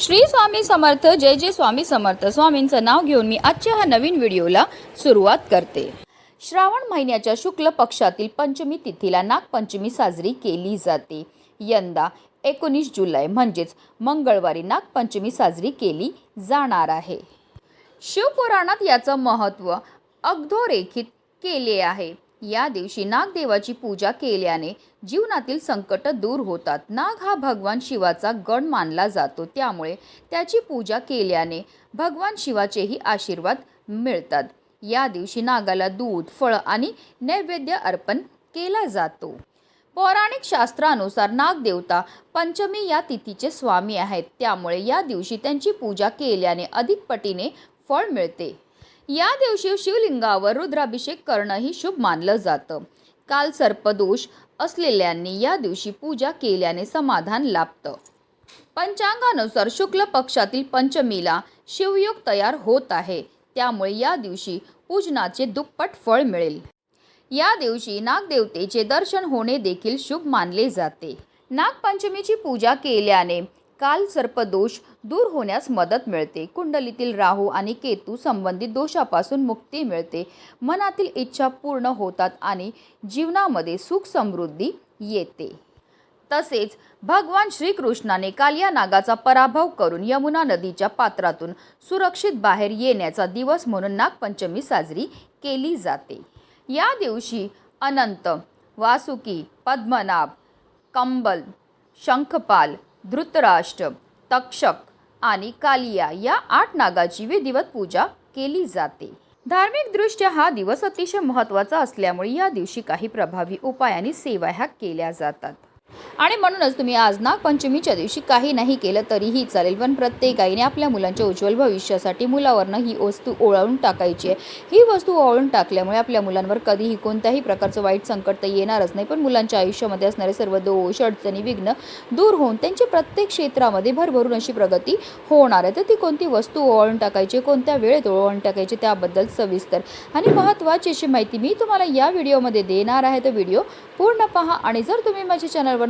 श्री स्वामी समर्थ जय जय स्वामी समर्थ. स्वामींचं नाव घेऊन मी आजच्या ह्या नवीन व्हिडिओला सुरुवात करते. श्रावण महिन्याच्या शुक्ल पक्षातील पंचमी तिथीला नागपंचमी साजरी केली जाते. यंदा एकोणीस जुलै म्हणजेच मंगळवारी नागपंचमी साजरी केली जाणार आहे. शिवपुराणात याचं महत्त्व अगधोरेखित केले आहे. या दिवशी नागदेवाची पूजा केल्याने जीवनातील संकट दूर होतात. नाग हा भगवान शिवाचा गण मानला जातो. त्यामुळे त्याची पूजा केल्याने भगवान शिवाचेही आशीर्वाद मिळतात. या दिवशी नागाला दूध फळं आणि नैवेद्य अर्पण केला जातो. पौराणिक शास्त्रानुसार नागदेवता पंचमी या तिथीचे स्वामी आहेत. त्यामुळे या दिवशी त्यांची पूजा केल्याने अधिक पटीने फळ मिळते. या दिवशी शिवलिंगावर रुद्राभिषेक करणंही शुभ मानलं जातं. काल सर्पदोष असलेल्यांनी या दिवशी पूजा केल्याने समाधान लाभतं. पंचांगानुसार शुक्ल पक्षातील पंचमीला शिवयोग तयार होत आहे. त्यामुळे या दिवशी पूजनाचे दुप्पट फळ मिळेल. या दिवशी नागदेवतेचे दर्शन होणे देखील शुभ मानले जाते. नागपंचमीची पूजा केल्याने काल सर्पदोष दूर होण्यास मदत मिळते. कुंडलीतील राहू आणि केतू संबंधित दोषापासून मुक्ती मिळते. मनातील इच्छा पूर्ण होतात आणि जीवनामध्ये सुख समृद्धी येते. तसेच भगवान श्रीकृष्णाने काल या नागाचा पराभव करून यमुना नदीच्या पात्रातून सुरक्षित बाहेर येण्याचा दिवस म्हणून नागपंचमी साजरी केली जाते. या दिवशी अनंत वासुकी पद्मनाभ कंबल शंखपाल धृतराष्ट्र तक्षक आणि कालिया या आठ नागाची विधिवत पूजा केली जाते. धार्मिकदृष्ट्या हा दिवस अतिशय महत्त्वाचा असल्यामुळे या दिवशी काही प्रभावी उपाय आणि सेवा ह्या केल्या जातात. आणि म्हणूनच तुम्ही आज नागपंचमीच्या दिवशी काही नाही केलं तरीही चालेल पण प्रत्येक आईने आपल्या मुलांच्या उज्ज्वल भविष्यासाठी मुलावरनं ही वस्तू ओळवून टाकायची आहे. ही वस्तू ओळून टाकल्यामुळे आपल्या मुलांवर कधीही कोणत्याही प्रकारचं वाईट संकट तर येणारच नाही पण मुलांच्या आयुष्यामध्ये असणारे सर्व दोष अडचणी विघ्न दूर होऊन त्यांची प्रत्येक क्षेत्रामध्ये भरभरून अशी प्रगती होणार आहे. तर ती कोणती वस्तू ओवाळून टाकायची कोणत्या वेळेत ओळवून टाकायची त्याबद्दल सविस्तर आणि महत्त्वाची अशी माहिती मी तुम्हाला या व्हिडिओमध्ये देणार आहे. तर व्हिडिओ पूर्ण पहा आणि जर तुम्ही माझ्या चॅनलवर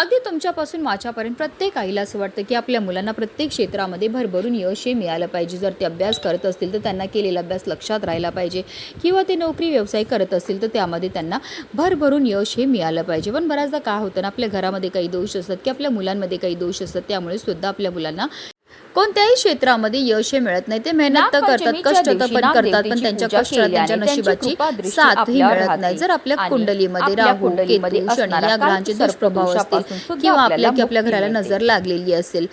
अगदी तुमच्यापासून माझ्यापर्यंत प्रत्येक आईला असं वाटतं की आपल्या मुलांना प्रत्येक क्षेत्रामध्ये भरभरून यश हे मिळालं पाहिजे. जर ते अभ्यास करत असतील तर त्यांना केलेला अभ्यास लक्षात राहिला पाहिजे. किंवा ते नोकरी व्यवसाय करत असतील तर त्यामध्ये त्यांना भरभरून यश हे मिळालं पाहिजे. पण बऱ्याचदा काय होतं ना आपल्या घरामध्ये काही दोष असतात की आपल्या मुलांमध्ये काही दोष असतात त्यामुळे सुद्धा आपल्या मुलांना कोणत्याही क्षेत्रामध्ये यश हे मिळत नाही ते मेहनत तर करतात कष्ट तर पण करतात पण त्यांच्या कष्टाला त्यांच्या नशिबाची साथही आपल्यावर मिळत. नाही जर आपल्या कुंडलीमध्ये राहू केतू शनी या ग्रहांचे दुष्प्रभाव असतील किंवा आपल्या की आपल्या घराला. नजर लागलेली असेल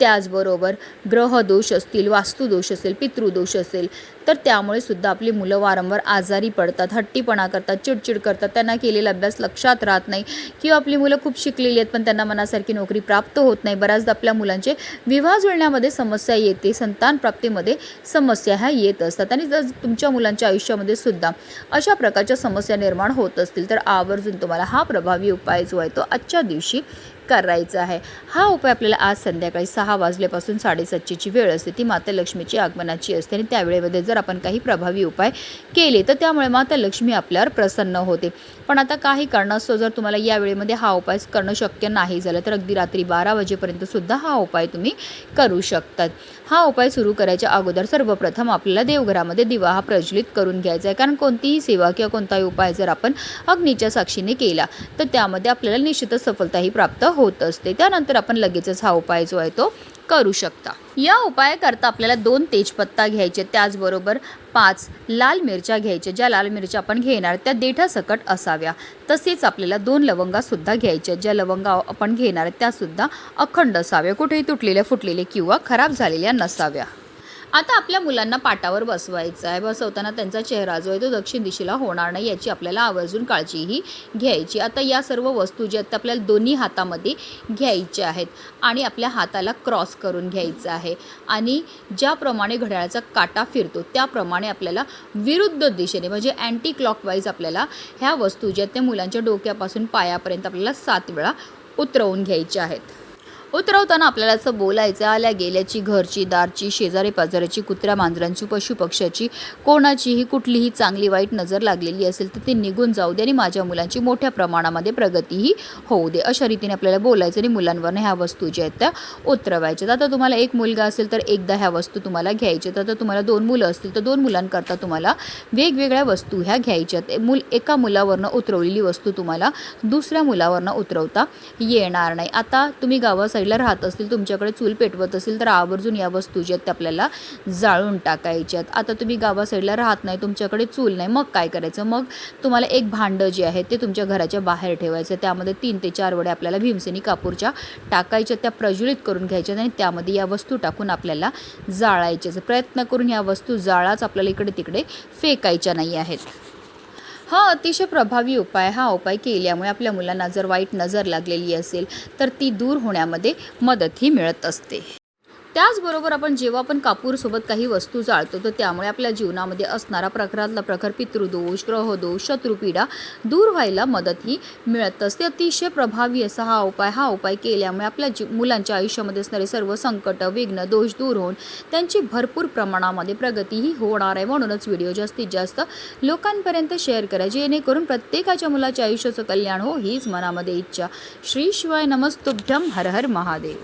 त्याचबरोबर ग्रहदोष असतील वास्तुदोष असेल पितृदोष असेल तर त्यामुळे सुद्धा आपली मुलं वारंवार आजारी पडतात हट्टीपणा करतात चिडचिड करतात. त्यांना केलेला अभ्यास लक्षात राहत नाही किंवा आपली मुलं खूप शिकलेली आहेत पण त्यांना मनासारखी नोकरी प्राप्त होत नाही. बऱ्याचदा आपल्या मुलांचे विवाह जुळण्यामध्ये समस्या येते संतान प्राप्तीमध्ये समस्या ह्या येत असतात आणि जर तुमच्या मुलांच्या आयुष्यामध्ये सुद्धा अशा प्रकारच्या समस्या निर्माण होत असतील तर आवर्जून तुम्हाला हा प्रभावी उपाय जो आहे तो आजच्या दिवशी करायचा आहे. हा उपाय आपल्याला आज संध्याकाळी सहा वाजल्यापासून साडेसातची वेळ असते. ती माता लक्ष्मीची आगमनाची असते आणि त्यावेळेमध्ये जर जर आपण काही प्रभावी उपाय केले तर त्यामुळे माता लक्ष्मी आपल्यावर प्रसन्न होते. पण आता काही कारणास्तव जर तुम्हाला या वेळेमध्ये हा उपाय करणं शक्य नाही झालं तर अगदी रात्री बारा वाजेपर्यंत सुद्धा हा उपाय तुम्ही करू शकतात. हा उपाय सुरू करायच्या अगोदर सर्वप्रथम आपल्याला देवघरामध्ये दिवा हा प्रज्वलित करून घ्यायचा आहे. कारण कोणतीही सेवा किंवा कोणताही उपाय जर आपण अग्नीच्या साक्षीने केला तर त्यामध्ये आपल्याला निश्चितच सफलताही प्राप्त होत असते. त्यानंतर आपण लगेचच हा उपाय जो आहे तो करू शकता. या उपायाकरता आपल्याला दोन तेजपत्ता घ्यायचे त्याचबरोबर पाच लाल मिरच्या घ्यायच्या. ज्या लाल मिरच्या आपण घेणार त्या देठासकट असाव्या. तसेच आपल्याला दोन लवंगासुद्धा घ्यायच्या. ज्या लवंगा आपण घेणार त्यासुद्धा अखंड असाव्या. कुठेही तुटलेल्या फुटलेल्या किंवा खराब झालेल्या नसाव्या. आता आपल्या मुलांना पाटावर बसवायचं आहे. बसवताना त्यांचा चेहरा जो आहे तो दक्षिण दिशेला होणार नाही याची आपल्याला आवर्जून काळजीही घ्यायची. आता या सर्व वस्तू ज्या आहेत त्या आपल्याला दोन्ही हातामध्ये घ्यायच्या आहेत आणि आपल्या हाताला क्रॉस करून घ्यायचं आहे. आणि ज्याप्रमाणे घड्याळाचा काटा फिरतो त्याप्रमाणे आपल्याला विरुद्ध दिशेने म्हणजे अँटी क्लॉकवाईज आपल्याला ह्या वस्तू ज्या आहेत त्या मुलांच्या डोक्यापासून पायापर्यंत आपल्याला सात वेळा उतरवून घ्यायच्या आहेत. उतरवताना आपल्याला असं बोलायचं आल्या गेल्याची घरची दारची शेजारी पाजाराची कुत्र्या मांजरांची पशुपक्ष्याची कोणाचीही कुठलीही चांगली वाईट नजर लागलेली असेल तर ती निघून जाऊ दे आणि माझ्या मुलांची मोठ्या प्रमाणामध्ये प्रगतीही होऊ दे. अशा रीतीने आपल्याला बोलायचं आणि मुलांवरनं ह्या वस्तू ज्या आहेत त्या उतरवायच्यात आता तुम्हाला एक मुलगा असेल तर एकदा ह्या वस्तू तुम्हाला घ्यायच्यात आता तुम्हाला दोन मुलं असतील तर दोन मुलांकरता तुम्हाला वेगवेगळ्या वस्तू ह्या घ्यायच्यात मूल एका मुलावरनं उतरवलेली वस्तू तुम्हाला दुसऱ्या मुलावरनं उतरवता येणार नाही. आता तुम्ही गावासाठी साईडला राहत असतील तुमच्याकडे चूल पेटवत असेल तर आवर्जून या वस्तू ज्या आहेत त्या आपल्याला जाळून टाकायच्यात आता तुम्ही गावा साईडला राहत नाही तुमच्याकडे चूल नाही मग काय करायचं? मग तुम्हाला एक भांडं जे आहे ते तुमच्या घराच्या बाहेर ठेवायचं. त्यामध्ये तीन ते चार वडे आपल्याला भीमसेनी कापूरच्या टाकायच्या त्या प्रज्वलित करून घ्यायच्यात आणि त्यामध्ये या वस्तू टाकून आपल्याला जाळायच्याच प्रयत्न करून या वस्तू जाळाच आपल्याला इकडे तिकडे फेकायच्या नाही आहेत. हा अतिशय प्रभावी उपाय हा उपाय केल्यामुळे आपल्या मुलांना जर वाईट नजर लागलेली असेल तर ती दूर होण्यामध्ये मदतही मिळत असते. त्याचबरोबर आपण जेव्हा आपण कापूरसोबत काही वस्तू जाळतो तर त्यामुळे आपल्या जीवनामध्ये असणारा प्रखरातला प्रखर पितृदोष ग्रहदोष शत्रुपीडा दूर व्हायला मदतही मिळत असते. अतिशय प्रभावी असा हा उपाय हा उपाय केल्यामुळे आपल्या जी मुलांच्या आयुष्यामध्ये असणारे सर्व संकट विघ्न दोष दूर होऊन त्यांची भरपूर प्रमाणामध्ये प्रगतीही होणार आहे. म्हणूनच व्हिडिओ जास्तीत जास्त लोकांपर्यंत शेअर करा. जेणेकरून प्रत्येकाच्या मुलाच्या आयुष्याचं कल्याण हो हीच मनामध्ये इच्छा. श्री शिवाय नमस्तुभ्यम हर हर महादेव.